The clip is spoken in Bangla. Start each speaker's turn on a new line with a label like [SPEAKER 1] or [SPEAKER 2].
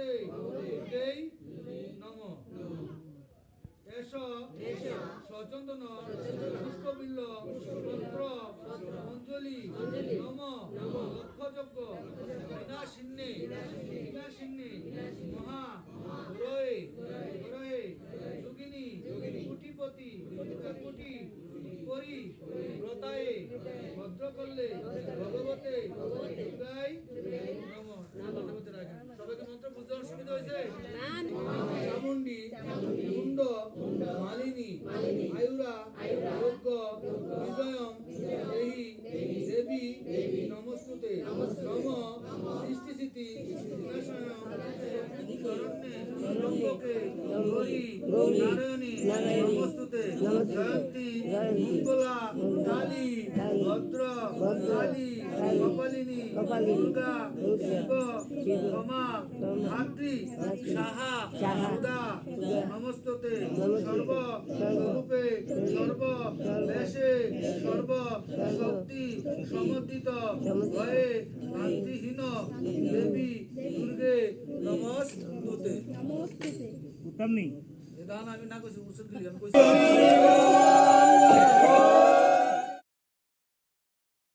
[SPEAKER 1] ভগবতে দেই নম এস। সচন্দন। পুষ্পবিল্ল। মন্ত্র। অঞ্জলি। নম। লক্ষযজ্ঞ। বিনাশিন্নে। বিনাশিন্নে। মহা। রয়ে। রয়ে। যোগিনী। কোটিপতি। কোটি করি। ব্রতায়ে। ভদ্র করলে ভগবতে। চামুন্ডি মুন্ড, মালিনী, আয়ুরা, যজ্ঞ, বিজয়ম, দেহি, দেবী, নমস্তুতে, নম সৃষ্টি স্থিতি গৌরী নারায়ণী, নমস্তুতে জয়ন্তী মঙ্গলা, কালী, ভদ্র, কালী কপালিনী দুর্গা শিব ধাত্রী সাহা সুদা নমস্ততে সর্ব রূপে সর্ব দেশে সর্ব শক্তি সমর্থিত ভয়ে ভক্তিহীন দেবী দুর্গে নমস্তুতে
[SPEAKER 2] উত্তম নেই
[SPEAKER 1] এ আমি না কইছি উৎসব দিলি আমি কইছি